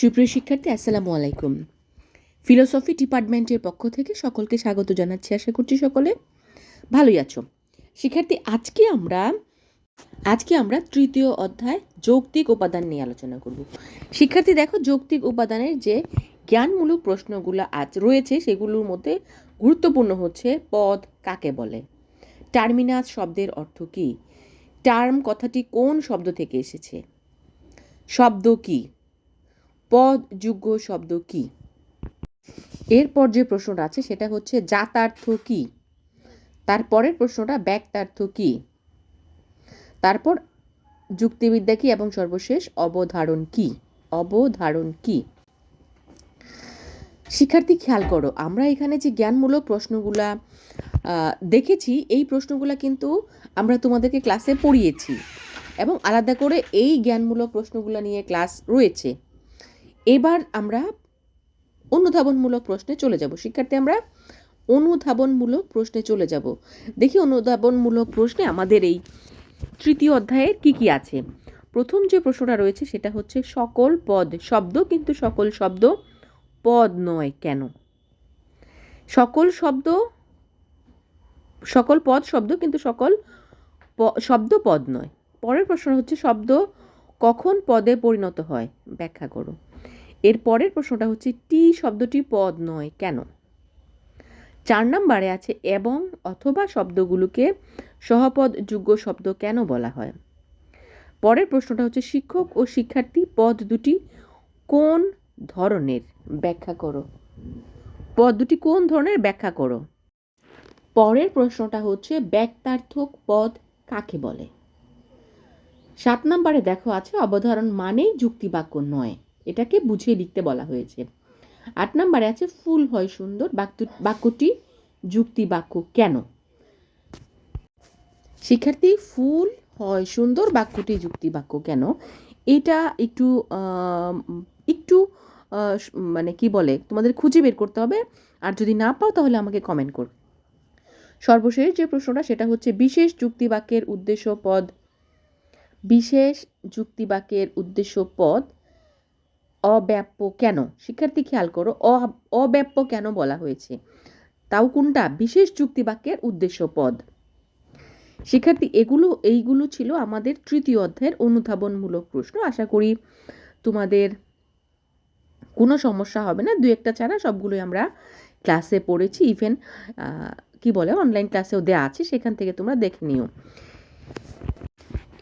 সুপ্রিয় শিক্ষার্থী, আসসালামু আলাইকুম। ফিলোসফি ডিপার্টমেন্টের পক্ষ থেকে সকলকে স্বাগত জানাচ্ছি। আশা করছি সকলে ভালোই আছো। শিক্ষার্থী, আজকে আমরা আজকে আমরা তৃতীয় অধ্যায় যৌক্তিক উপাদান নিয়ে আলোচনা করব। শিক্ষার্থী, দেখো যৌক্তিক উপাদানের যে জ্ঞানমূলক প্রশ্নগুলো আজ রয়েছে, সেগুলোর মধ্যে গুরুত্বপূর্ণ হচ্ছে পদ কাকে বলে? টার্মিনাস শব্দের অর্থ কী? টার্ম কথাটি কোন শব্দ থেকে এসেছে? শব্দ কী? পদ যোগ্য শব্দ কি? এরপর যে প্রশ্নটা আছে, সেটা হচ্ছে জাতার্থ কি? তারপরের প্রশ্নটা, ব্যক্তার্থ কি? তারপর যুক্তিবিদ্যা কি এবং সর্বশেষ অবধারণ কি? অবধারণ কি? শিক্ষার্থী, খেয়াল করো, আমরা এখানে যে জ্ঞানমূলক প্রশ্নগুলা দেখেছি, এই প্রশ্নগুলা কিন্তু আমরা তোমাদেরকে ক্লাসে পড়িয়েছি এবং আলাদা করে এই জ্ঞানমূলক প্রশ্নগুলো নিয়ে ক্লাস রয়েছে। এবার আমরা অনুধাবনমূলক প্রশ্নে চলে যাব। শিক্ষার্থী, আমরা অনুধাবনমূলক প্রশ্নে চলে যাব। দেখি অনুধাবনমূলক প্রশ্নে আমাদের এই তৃতীয় অধ্যায়ের কি কি আছে? প্রথম যে প্রশ্নটা রয়েছে সেটা হচ্ছে, সকল পদ শব্দ কিন্তু সকল শব্দ পদ নয় কেন? সকল শব্দ, সকল পদ শব্দ কিন্তু সকল শব্দ পদ নয়। পরের প্রশ্ন হচ্ছে, শব্দ কখন পদে পরিণত হয়? ব্যাখ্যা করো। এর পরের প্রশ্নটা হচ্ছে, টি শব্দটি পদ নয়, কেন? চার নম্বরে আছে, এবং অথবা শব্দগুলোকে সহপদ যোগ্য শব্দ কেন বলা হয়? পরের প্রশ্নটা হচ্ছে, শিক্ষক ও শিক্ষার্থী পদ দুটি কোন ধরনের? ব্যাখ্যা করো। পদ দুটি কোন ধরনের? ব্যাখ্যা করো। পরের প্রশ্নটা হচ্ছে, ব্যক্তার্থক পদ কাকে বলে? সাত নম্বরে দেখো আছে, অবধারণ মানেই যুক্তিবাক্য নয়। এটাকে বুঝিয়ে লিখতে বলা হয়েছে। আট নম্বরে আছে, ফুল হয় সুন্দর। বাক্য- বাক্যটি যুক্তি বাক্য কেন? শিক্ষার্থী, ফুল হয় সুন্দর। বাক্যটি যুক্তি বাক্য কেন? এটা একটু একটু মানে কি বলে, তোমাদের খুঁজে বের করতে হবে। আর যদি না পাও, তাহলে আমাকে কমেন্ট কর। সর্বশেষ যে প্রশ্নটা, সেটা হচ্ছে, বিশেষ যুক্তিবাক্যের উদ্দেশ্য পদ বিশেষ যুক্তিবাক্যের উদ্দেশ্য পদ অব্যাপ্য কেন? শিক্ষার্থী খেয়াল করো অব্যাপ্য কেন বলা হয়েছে? তাও কোনটা? বিশেষ যুক্তিবাক্যের উদ্দেশ্য পদ শিক্ষার্থী, এগুলো, এইগুলো ছিল আমাদের তৃতীয় অধ্যায়ের অনুধাবনমূলক প্রশ্ন। আশা করি তোমাদের কোনো সমস্যা হবে না। দু একটা ছাড়া সবগুলোই আমরা ক্লাসে পড়েছি। ইভেন কি বলে অনলাইন ক্লাসেও দেওয়া আছে। সেখান থেকে তোমরা দেখে নিও।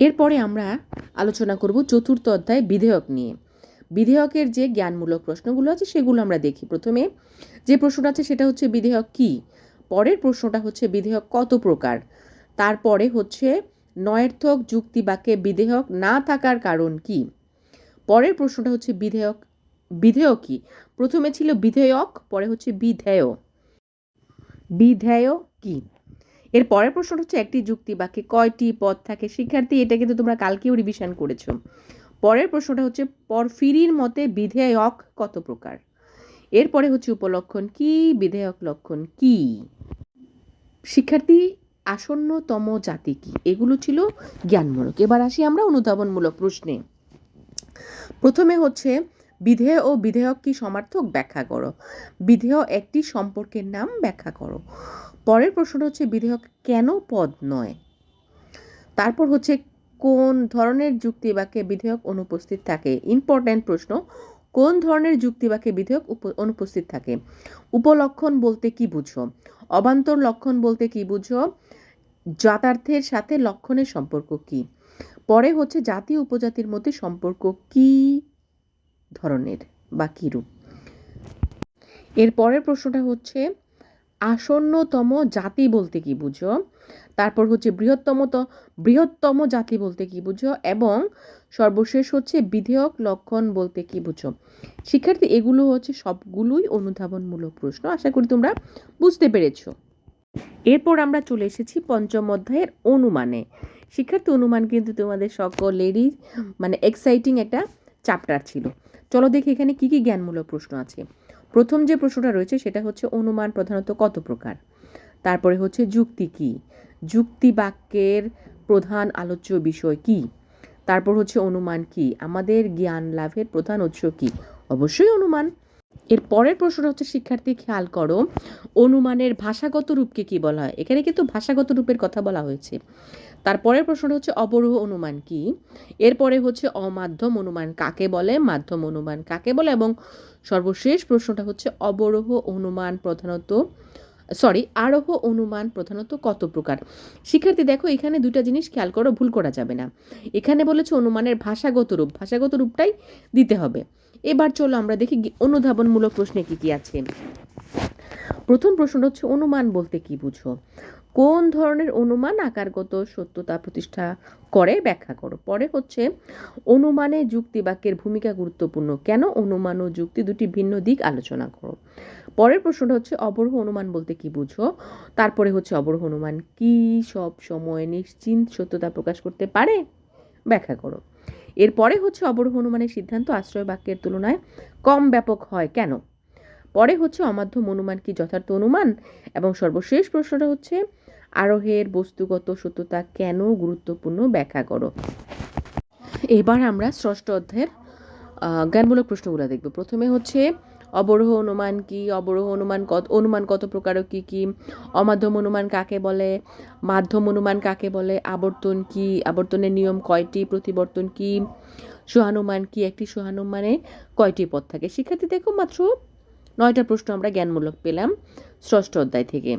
এরপরে আমরা আলোচনা করব চতুর্থ অধ্যায় বিধেয়ক নিয়ে। বিধেয়কের যে জ্ঞানমূলক প্রশ্নগুলো আছে, সেগুলো আমরা দেখি। প্রথমে যে প্রশ্নটা আছে, সেটা হচ্ছে বিধেয়ক কি? পরের প্রশ্নটা হচ্ছে বিধেয়ক কত প্রকার? তারপরে হচ্ছে নয়ার্থক যুক্তি বাক্যে বিধেয়ক না থাকার কারণ কি? পরের প্রশ্নটা হচ্ছে বিধেয়ক বিধেয়ক কি? প্রথমে ছিল বিধেয়ক, পরে হচ্ছে বিধেয়। বিধেয় কি? এর পরের প্রশ্নটা হচ্ছে একটি যুক্তি বাক্যে কয়টি পদ থাকে? শিক্ষার্থী, এটা কিন্তু তোমরা কালকেও রিভিশন করেছ। পরের প্রশ্নটা হচ্ছে, পরফিরির মতে বিধেয়ক কত প্রকার? এরপরে হচ্ছে উপলক্ষণ কি, বিধেয়ক লক্ষণ কি? শিক্ষার্থী, আসন্নতম জাতি কি? এগুলো ছিল জ্ঞানমূলক। এবার আসি আমরা অনুধাবনমূলক প্রশ্নে। প্রথমে হচ্ছে, বিধেয় ও বিধেয়ক কি সমার্থক? ব্যাখ্যা করো। বিধেয় একটি সম্পর্কের নাম ব্যাখ্যা করো। পরের প্রশ্নটা হচ্ছে, বিধেয়ক কেন পদ নয়? তারপর হচ্ছে কোন ধরনের যুক্তি বাক্যে বিধেয়ক অনুপস্থিত থাকে? ইম্পর্ট্যান্ট প্রশ্ন। কোন ধরনের যুক্তি বাক্যে বিধেয়ক অনুপস্থিত থাকে? উপলক্ষণ বলতে কি বুঝো? অবান্তর লক্ষণ বলতে কি বুঝো? যাতার্থের সাথে লক্ষণের সম্পর্ক কি? পরে হচ্ছে জাতি উপজাতির মধ্যে সম্পর্ক কি ধরনের বা কিরূপ এর পরের প্রশ্নটা হচ্ছে, আসন্নতম জাতি বলতে কি বুঝো? তারপর হচ্ছে বৃহত্তম তো, বৃহত্তম জাতি বলতে কি বুঝো? এবং সর্বশেষ হচ্ছে বিধেয়ক লক্ষণ বলতে কি বুঝো? শিক্ষার্থী, এগুলো হচ্ছে সবগুলোই অনুধাবনমূলক প্রশ্ন, আশা করি তোমরা বুঝতে পেরেছ। এরপর আমরা চলে এসেছি পঞ্চম অধ্যায়ের অনুমানে। শিক্ষার্থী, অনুমান কিন্তু তোমাদের সকলেরই মানে এক্সাইটিং একটা চ্যাপ্টার ছিল। চলো দেখি এখানে কি কি জ্ঞানমূলক প্রশ্ন আছে। প্রথম যে প্রশ্নটা রয়েছে সেটা হচ্ছে অনুমান প্রধানত কত প্রকার? তারপরে হচ্ছে যুক্তি কি? যুক্তি বাক্যের প্রধান আলোচ্য বিষয় কি? তারপর হচ্ছে অনুমান কি? আমাদের জ্ঞান লাভের প্রধান উৎস কি? অবশ্যই অনুমান। এর পরের প্রশ্নটা হচ্ছে, শিক্ষার্থী, খেয়াল করো, অনুমানের ভাষাগত রূপকে কি বলা হয়? এখানে কিন্তু ভাষাগত রূপের কথা বলা হয়েছে। তারপরের প্রশ্নটা হচ্ছে, অবরোহ অনুমান কি? এরপরে হচ্ছে, অমাধ্যম অনুমান কাকে বলে? মাধ্যম অনুমান কাকে বলে? এবং সর্বশেষ প্রশ্নটা হচ্ছে, অবরোহ অনুমান প্রধানত সরি আরোহ অনুমান প্রধানত কত প্রকার? শিক্ষার্থী, দেখো, এখানে দুটা জিনিস খেয়াল করো, ভুল করা যাবে না। এখানে বলেছে অনুমানের ভাষাগত রূপ, ভাষাগত রূপটাই দিতে হবে। এবার চলো আমরা দেখি অনুধাবনমূলক প্রশ্নে কি কি আছে। প্রথম প্রশ্নটা হচ্ছে, অনুমান বলতে কি বুঝো? কোন ধরনের অনুমান আকারগত সত্যতা প্রতিষ্ঠা করে? ব্যাখ্যা করো। পরে হচ্ছে, অনুমানে যুক্তি বাক্যের ভূমিকা গুরুত্বপূর্ণ। কেন অনুমান ও যুক্তি দুটি ভিন্ন দিক? আলোচনা করো। পরের প্রশ্নটা হচ্ছে, অবরোহ অনুমান বলতে কি বুঝো? তারপরে হচ্ছে, অবরহ অনুমান কি সব সময় নিশ্চিন্ত সত্যতা প্রকাশ করতে পারে? ব্যাখ্যা করো। এরপরে হচ্ছে, অবরহ অনুমানের সিদ্ধান্ত আশ্রয় বাক্যের তুলনায় কম ব্যাপক হয় কেন? পরে হচ্ছে, অমাধ্যম অনুমান কি যথার্থ অনুমান? এবং সর্বশেষ প্রশ্নটা হচ্ছে, আরোহের বস্তুগত সত্যতা কেন গুরুত্বপূর্ণ? ব্যাখ্যা করো। এবার আমরা ষষ্ঠ অধ্যায়ের জ্ঞানমূলক প্রশ্নগুলো দেখব। প্রথমে হচ্ছে অবরোহ অনুমান কি? অবরোহ অনুমান কত অনুমান কত প্রকার কি কি? অমাধ্যম অনুমান কাকে বলে? মাধ্যম অনুমান কাকে বলে? আবর্তন কি? আবর্তনের নিয়ম কয়টি? প্রতিবর্তন কি? সহানুমান কি? একটি সুহানুমানে কয়টি পদ থাকে? শিক্ষার্থী দেখো মাত্র নয়টা প্রশ্ন আমরা জ্ঞানমূলক পেলাম ষষ্ঠ অধ্যায় থেকে।